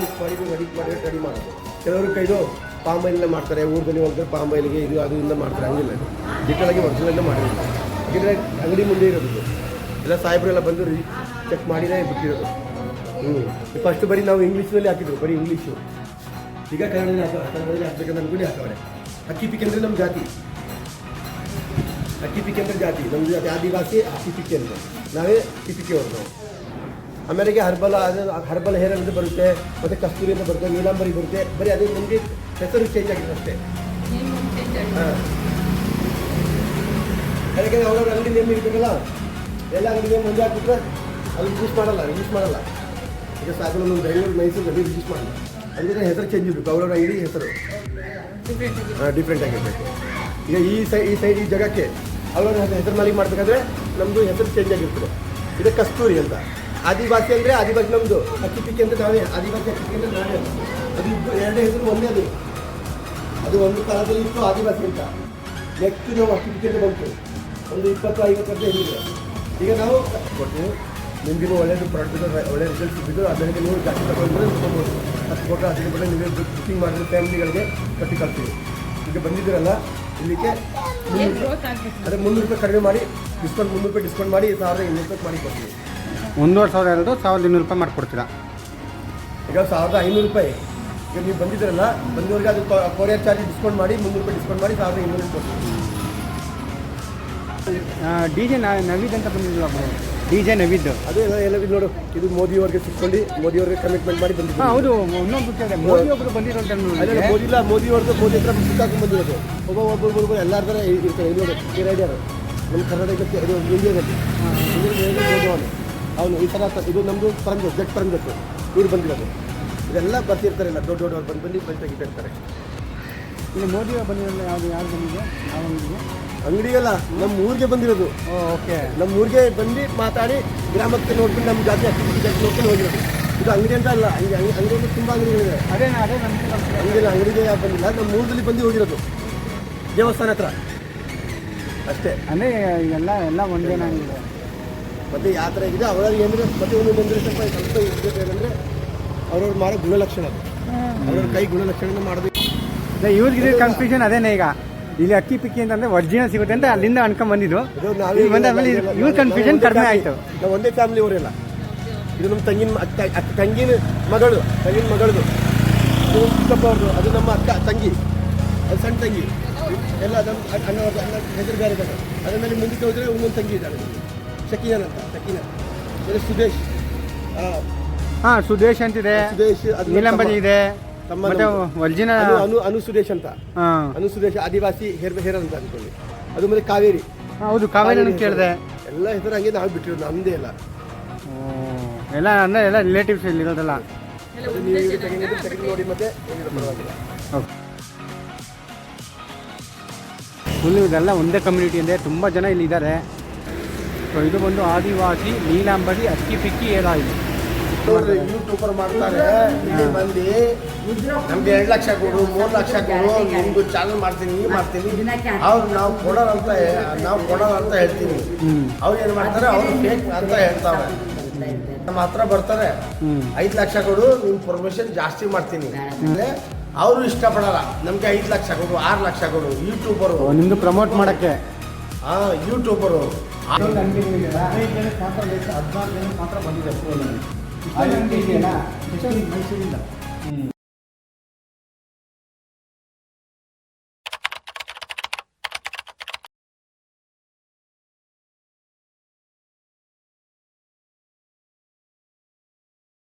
[SPEAKER 4] ಮಿಕ್ಸ್ ಮಾಡಿ ರೆಡಿ ಮಾಡಿ ರೆಡಿ ಮಾಡೋದು. ಕೆಲವರು ಕೈದು ಪಾಮ್ ಆಯಿಲ್ ಮಾಡ್ತಾರೆ ಊರಿನಲ್ಲಿ ಹೋಗ್ತಾರೆ ಪಾಮ್ ಆಯಿಲ್ಗೆ ಇದು ಅದು ಇಂದ ಮಾಡ್ತಾರೆ ಹಂಗಿಲ್ಲ ಡಿಟೇಲಾಗಿ ಒರಿಜಿನಲ್ಲೇ ಮಾಡಿರೋದು. ಯಾಕೆಂದರೆ ಅಂಗಡಿ ಮುಂದೆ ಇರೋದು. ಎಲ್ಲ ಸಾಹೇಬ್ರೆಲ್ಲ ಬಂದು ಚೆಕ್ ಮಾಡಿನೇ ಬಿಟ್ಟಿರೋದು. ಫಸ್ಟ್ ಬರೀ ನಾವು ಇಂಗ್ಲೀಷ್ನಲ್ಲಿ ಹಾಕಿದ್ರು, ಬರೀ ಇಂಗ್ಲೀಷು ಈಗ ಕನ್ನಡದಲ್ಲಿ ಹಾಕೋ, ಕನ್ನಡದಲ್ಲಿ ಹಾಕ್ಬೇಕಂತ ಅನ್ಕೊಂಡು ಹಾಕವ್ರೆ. ಅಕ್ಕಿ ಪಿಕ್ಕಿ ಅಂದರೆ ನಮ್ಮ ಜಾತಿ. ಅಕ್ಕಿ ಪಿಕ್ಕಿ ಅಂದರೆ ಜಾತಿ. ನಮ್ಮ ಜಾತಿ ಆದಿವಾಸಿ ಅಕ್ಕಿ ಪಿಕ್ಕಿ ಅಂತ ನಾವೇ ಅಕ್ಕಿ ಪಿಕ್ಕಿ ಅವ್ರು ನಾವು. ಆಮೇಲೆಗೆ ಹರ್ಬಲ, ಅದು ಹರ್ಬಲ್ ಹೇರ್ ಅಂತ ಬರುತ್ತೆ, ಮತ್ತು ಕಸ್ತೂರಿ ಅಂತ ಬರುತ್ತೆ, ನೀಲಾಂಬರಿ ಬರುತ್ತೆ. ಬರೀ ಅದು ನಮಗೆ ಹೆಸರು ಚೇಂಜ್ ಆಗಿದೆ ಅಷ್ಟೇ.
[SPEAKER 5] ನೇಮ್ ಚೇಂಜ್ ಆಗಿದೆ
[SPEAKER 4] ಹಾಂ. ಯಾಕಂದರೆ ಅವ್ರವ್ರ ಅಂಗಡಿ ನೇಮ್ ಇರ್ಬೇಕಲ್ಲ? ಎಲ್ಲ ಅಂಗಡಿ ನೇಮ್ ಮುಂದೆ ಹಾಕ್ಬಿಟ್ರೆ ಅದು ರಿಜಿಸ್ಟ್ ಮಾಡಲ್ಲ ರಿಜಿಸ್ಟ್ ಮಾಡಲ್ಲ. ಈಗ ಸಾಗರ ನಮ್ಮ ಬೆಂಗಳೂರು ಮೈಸೂರಲ್ಲಿ ರಿಜಿಸ್ಟ್ ಮಾಡಲ್ಲ ಅಂದರೆ ಹೆಸರು ಚೇಂಜ್ ಇರಬೇಕು ಅವರ ಅಂಗಡಿ ಹೆಸರು. ಹಾಂ ಡಿಫ್ರೆಂಟ್ ಆಗಿರಬೇಕು. ಈಗ ಈ ಸೈ ಈ ಸೈಡ್ ಈ ಜಾಗಕ್ಕೆ ಅವರ ಹೆಸರು ಮಾಲಿಗೆ ಮಾಡಬೇಕಾದ್ರೆ ನಮ್ಮದು ಹೆಸರು ಚೇಂಜ್ ಆಗಿರ್ತದೆ. ಇದು ಕಸ್ತೂರಿ ಅಂತ. ಆದಿವಾಸಿ ಅಂದರೆ ಆದಿವಾಸಿ ನಮ್ಮದು ಅಕ್ಕಿ ಪಿಕ್ಕಿ ಅಂತ ನಾವೇ. ಆದಿವಾಸಿ ಅಕ್ಕಿ ಅಂದರೆ ನಾವೇ ಅದು ಇಬ್ಬರು ಎರಡೇ ಹೆಸರು ಒಂದೇ ಅದು. ಅದು ಒಂದು ಕಾಲದಲ್ಲಿ ಇತ್ತು ಆದಿವಾಸಿ ಅಂತ. ನೆಕ್ಸ್ಟ್ ನಾವು ಅಕ್ಕಿ ಪಿಕ್ಕಿ ಅಂತ ಬಂತು. ಒಂದು ಇಪ್ಪತ್ತು ಐವತ್ತು ವರ್ಷ ಹಿಂದಿದೆ ಈಗ ನಾವು ಕೊಡ್ತೀವಿ ನಿಮಗಿನ್ನೂ ಒಳ್ಳೆಯದು ಪ್ರಾಡಕ್ಟ್ ಒಳ್ಳೆ ರಿಸಲ್ಟ್ ಸಿಕ್ಕಿದ್ದು ಅದಕ್ಕೆ ನೀವು ಜಾಸ್ತಿ ತಗೊಂಡ್ರೆ ತೊಗೊಬೋದು ಅಷ್ಟು ಫೋಟೋ ಹದಿನೈದು ಕೊಟ್ಟರೆ ನೀವೇ ಬುಕಿಂಗ್ ಮಾಡಿದ್ರೆ ಫ್ಯಾಮಿಲಿಗಳಿಗೆ ಕಟ್ಟಿ ಕಳ್ತೀವಿ ಈಗ ಬಂದಿದ್ದೀರಲ್ಲ ಇಲ್ಲಿಗೆ ಅದೇ ಮುನ್ನೂರು ರೂಪಾಯಿ ಕಡಿಮೆ ಮಾಡಿ ಡಿಸ್ಕೌಂಟ್ ಮುನ್ನೂರು ರೂಪಾಯಿ ಡಿಸ್ಕೌಂಟ್ ಮಾಡಿ ಸಾವಿರದ ಇನ್ನೂರು ರೂಪಾಯಿ ಮಾಡಿ ಕೊಡ್ತೀವಿ.
[SPEAKER 2] ಒಂದೂವರೆ ಸಾವಿರ ಎರಡು ಸಾವಿರದ ಇನ್ನೂರು ರೂಪಾಯಿ ಮಾಡ್ಕೊಡ್ತೀರಾ?
[SPEAKER 4] ಈಗ ಸಾವಿರದ ಐನೂರು ರೂಪಾಯಿ. ಈಗ ನೀವು ಬಂದಿದ್ದೀರಲ್ಲ ಬಂದವ್ರಿಗೆ ಅದು ಕೊರಿಯರ್ ಚಾರ್ಜ್ ಡಿಸ್ಕೌಂಟ್ ಮಾಡಿ ಮುನ್ನೂರು ರೂಪಾಯಿ ಡಿಸ್ಕೌಂಟ್ ಮಾಡಿ ಸಾವಿರದ ಇನ್ನೂರು ಕೊಡ್ತೀವಿ.
[SPEAKER 2] ಡಿ ಜೆ ನವೀದ್ ಅಂತ ಬಂದಿದ್ದಿಲ್ಲ ಡಿ ಜೆ ನವೀದ್.
[SPEAKER 4] ಅದೇ ಎಲ್ಲ ನೋಡು. ಇದು ಮೋದಿಯವ್ರಿಗೆ ಸಿಕ್ಕೊಂಡು ಮೋದಿಯವ್ರಿಗೆ ಕಮಿಟ್ಮೆಂಟ್ ಮಾಡಿ ಬಂದಿದ್ದೆ
[SPEAKER 2] ಹೌದು ಇನ್ನೊಂದು ಮೋದಿ ಒಬ್ಬರು ಬಂದಿರೋ.
[SPEAKER 4] ಮೋದಿ ಇಲ್ಲ ಮೋದಿ ಅವ್ರದ್ದು ಮೋದಿ ಹತ್ರ ಸಿಕ್ಕಾಕೊಂಡು ಬಂದಿರೋದು. ಒಬ್ಬ ಒಬ್ಬೊಬ್ಬರು ಎಲ್ಲರ ಥರ ಇರ್ತಾರೆ. ಇಲ್ಲಿ ನೋಡಿ ಈ ರೈಡರ್ ನಮ್ಮ ಕರ್ನಾಟಕಕ್ಕೆ ಇದು ಇಂಡಿಯಾದಲ್ಲಿ ಮೋದಿ ಅವನು ಅವನು ಈ ಥರ ಇದು ನಮ್ಮದು ಪರಂಜೋತ್ ಜಟ್ ಪರಂಜೋತ್. ಇವ್ರು ಬಂದಿರೋದು. ಇದೆಲ್ಲ ಬರ್ತಿರ್ತಾರೆ ಇಲ್ಲ ದೊಡ್ಡ ದೊಡ್ಡವ್ರು ಬಂದು ಬಂದು ಬಂದು ತೆಗಿತಿರ್ತಾರೆ
[SPEAKER 2] ಇಲ್ಲಿ ಮೋದಿ ಬಂದಿರೋದು ಯಾವುದು ಯಾರು ಬಂದಿದೆ? ಯಾವ ಅಂಗಡಿಗೆ
[SPEAKER 4] ಅಂಗಡಿಗೆಲ್ಲ ನಮ್ಮ ಊರಿಗೆ ಬಂದಿರೋದು.
[SPEAKER 2] ಓಕೆ.
[SPEAKER 4] ನಮ್ಮ ಊರಿಗೆ ಬಂದು ಮಾತಾಡಿ ಗ್ರಾಮಕ್ಕೆ ನೋಡ್ಕೊಂಡು ನಮ್ಮ ಜಾತಿ ಜಾತಿ ನೋಡ್ಕೊಂಡು ಹೋಗಿರೋದು ಇದು ಅಂಗಡಿ ಅಂತ ಅಲ್ಲ ಅಂಗಡಿ ಅಂಗಡಿಯಲ್ಲಿ ತುಂಬ ಅಂಗಡಿಗಳಿದೆ
[SPEAKER 2] ಅದೇ ಅದೇ
[SPEAKER 4] ಅಂಗಡಿಯಲ್ಲಿ ಅಂಗಡಿಗೆ ಬಂದಿಲ್ಲ ನಮ್ಮ ಊರಲ್ಲಿ ಬಂದು ಹೋಗಿರೋದು. ದೇವಸ್ಥಾನ ಹತ್ರ. ಅಷ್ಟೇ.
[SPEAKER 2] ಅಂದರೆ ಎಲ್ಲ ಎಲ್ಲ ಒಂದೇ ಆಗಿದೆ
[SPEAKER 4] ಮತ್ತೆ ಯಾವ ಥರ ಇದೆ ಅವರಲ್ಲಿ ಅಂದರೆ ಮತ್ತೆ ಒಂದು ಅಂದರೆ ಸ್ವಲ್ಪ ಸ್ವಲ್ಪ ಏನಂದ್ರೆ ಏನಂದರೆ ಅವ್ರವ್ರು ಮಾಡೋ ಗುಣಲಕ್ಷಣ ಅದು. ಅವ್ರವ್ರ ಕೈ ಗುಣಲಕ್ಷಣ ಮಾಡಬೇಕು.
[SPEAKER 2] ಇವ್ರಿಗೆ ಕನ್ಫ್ಯೂಷನ್ ಅದೇನೇ ಈಗ? ಇಲ್ಲಿ ಅಕ್ಕಿ ಪಿಕ್ಕಿ ಅಂತಂದ್ರೆ ಒರಿಜಿನಲ್ ಸಿಗುತ್ತೆ ಅಂತ ಅಲ್ಲಿಂದ ಅನ್ಕೊಂಡ್ ಬಂದಿದ್ದು.
[SPEAKER 4] ಇದು ನಾವೇ
[SPEAKER 2] ಇಲ್ಲಿ ಬಂದಾದ್ಮೇಲೆ
[SPEAKER 4] ನಾವು
[SPEAKER 2] ಇವ್ರ ಕನ್ಫ್ಯೂಷನ್ ಕಡಿಮೆ. ಆಯ್ತು.
[SPEAKER 4] ನಾವು ಒಂದೇ ಫ್ಯಾಮಿಲಿ ಅವರೆಲ್ಲ ಇದು ನಮ್ಮ ತಂಗಿನ ಅಕ್ಕ ತಂಗಿನ ಮಗಳು ತಂಗಿನ ಮಗಳದು. ಚಿಕ್ಕಪ್ಪ ಅವ್ರದ್ದು ಅದು ನಮ್ಮ ಅಕ್ಕ ತಂಗಿ ಅದು ಸಣ್ಣ ತಂಗಿ. ಎಲ್ಲ ನಮ್ಮ ಅಣ್ಣ ಅಣ್ಣವ್ರದ್ದು ಅಣ್ಣ ಹೆಸರು ಬೇರೆ ಬೇರೆ ಅದ್ರ ಮೇಲೆ ಮುಂದಕ್ಕೆ ಹೋದ್ರೆ ಒಂದೊಂದು ತಂಗಿ ಇದ್ದಾಳೆ. ಶಕೀನನ್ ಅಂತ ಶಕೀನ ಇದು ಸುದೇಶ್.
[SPEAKER 2] ಹಾ ಸುದೇಶ್ ಅಂತಿದೆ.
[SPEAKER 4] ಸುದೇಶ್ ಅದು ತಮ್ಮ-
[SPEAKER 2] ಇದೆ.
[SPEAKER 4] ತಮ್ಮ.
[SPEAKER 2] ಒರಿಜಿನಲ್
[SPEAKER 4] ಅನು ಅನು ಅನು ಅಂತ. ಅನು ಸುರೇಶ್ ಆದಿವಾಸಿ ಹೇರ್ ಹೇರ್ ಅಂತ ಅನ್ಕೊಳ್ಳಿ ಅದು ಮತ್ತೆ ಕಾವೇರಿ.
[SPEAKER 2] ಹೌದು ಕಾವೇರಿ. ಕೇಳಿದೆ.
[SPEAKER 4] ಎಲ್ಲ ಹೆಸರು ಹಂಗೆ ನಾವು ಬಿಟ್ಟಿರೋದು ನಮ್ದೇ ಇಲ್ಲ
[SPEAKER 2] ಎಲ್ಲ ಅಂದ್ರೆ ಎಲ್ಲ ರಿಲೇಟಿವ್ಸ್ ಇಲ್ಲಿ ಇರೋದಲ್ಲ?
[SPEAKER 4] ನೋಡಿ ಮತ್ತೆ ಏನಿಲ್ಲ ಪರವಾಗಿಲ್ಲ.
[SPEAKER 2] ಫುಲ್ ಇದೆಲ್ಲ ಒಂದೇ ಕಮ್ಯುನಿಟಿ ಇದೆ ತುಂಬ ಜನ ಇಲ್ಲಿ ಇದ್ದಾರೆ. ಸೊ ಇದು ಬಂದು ಆದಿವಾಸಿ ನೀಲಾಂಬರಿ ಅಕ್ಕಿ ಪಿಕ್ಕಿ
[SPEAKER 4] ಏರಾಯಿತು ಯೂಟ್ಯೂಬರ್ ಮಾಡ್ತಾರೆ. ಇಲ್ಲಿ ಬಂದು ನಮ್ಗೆ ಎರಡು ಲಕ್ಷ ಕೊಡು ಮೂರು ಲಕ್ಷ ಕೊಡು ನಿಮ್ದು ಚಾನಲ್ ಮಾಡ್ತೀನಿ ಈ ಮಾಡ್ತೀನಿ. ಅವ್ರು ನಾವು ಕೊಡೋಣ ಅಂತ ನಾವು ಕೊಡೋಣ ಅಂತ ಹೇಳ್ತೀನಿ. ಅವ್ರು ಏನು ಮಾಡ್ತಾರೆ ಅವ್ರು ಫೇಕ್ ಅಂತ ಹೇಳ್ತಾರೆ ನಮ್ಮ ಹತ್ರ ಬರ್ತಾರೆ ಐದು ಲಕ್ಷ ಕೊಡು ನಿಮ್ಮ ಪ್ರಮೋಷನ್ ಜಾಸ್ತಿ ಮಾಡ್ತೀನಿ. ಅವರು ಇಷ್ಟಪಡಲ್ಲ. ನಮ್ಗೆ ಐದು ಲಕ್ಷ ಕೊಡು ಆರು ಲಕ್ಷ ಕೊಡು ಯೂಟ್ಯೂಬರು
[SPEAKER 2] ನಿಮ್ದು ಪ್ರಮೋಟ್ ಮಾಡೋಕ್ಕೆ.
[SPEAKER 4] ಹಾಂ ಯೂಟ್ಯೂಬರು
[SPEAKER 2] ಮಾತ್ರ ಬಂದಿದೆ. 아니, 이게 나, 대장님 말씀입니다.